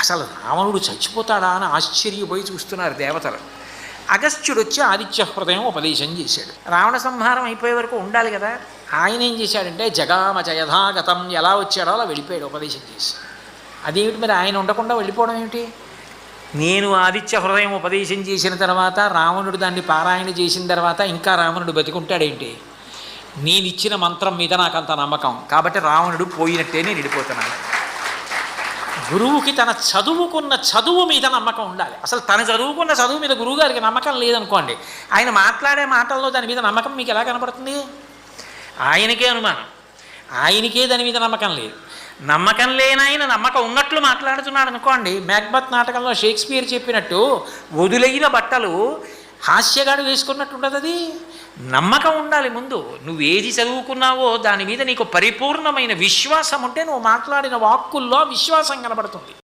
అసలు రావణుడు చచ్చిపోతాడా అని ఆశ్చర్యపోయి చూస్తున్నారు దేవతలు. అగస్త్యుడు వచ్చి ఆదిత్య హృదయం ఉపదేశం చేశాడు. రావణ సంహారం అయిపోయే వరకు ఉండాలి కదా. ఆయన ఏం చేశాడంటే జగామ జయథాగతం ఎలా వచ్చాడో అలా వెళ్ళిపోయాడు ఉపదేశం చేసి. అదేమిటి మరి ఆయన ఉండకుండా వెళ్ళిపోవడం ఏమిటి? నేను ఆదిత్య హృదయం ఉపదేశం చేసిన తర్వాత రావణుడు దాన్ని పారాయణ చేసిన తర్వాత ఇంకా రావణుడు బతికుంటాడేంటి? నేను ఇచ్చిన మంత్రం మీద నాకు అంత నమ్మకం. కాబట్టి రావణుడు పోయినట్టే నేను వెళ్ళిపోతున్నాను. గురువుకి తన చదువుకున్న చదువు మీద నమ్మకం ఉండాలి. అసలు తన చదువుకున్న చదువు మీద గురువుగారికి నమ్మకం లేదనుకోండి ఆయన మాట్లాడే మాటల్లో దాని మీద నమ్మకం మీకు ఎలా కనపడుతుంది? ఆయనకే అనుమానం. ఆయనకే దాని మీద నమ్మకం లేదు. నమ్మకం లేనాయన నమ్మకం ఉన్నట్లు మాట్లాడుతున్నాడు అనుకోండి మ్యాక్బత్ నాటకంలో షేక్స్పియర్ చెప్పినట్టు వదులైన బట్టలు హాస్యగాడు వేసుకున్నట్టుండదు అది. నమ్మకం ఉండాలి ముందు. నువ్వు ఏది చదువుకున్నావో దాని మీద నీకు పరిపూర్ణమైన విశ్వాసం ఉంటే నువ్వు మాట్లాడిన వాక్కుల్లో విశ్వాసం కనబడుతుంది.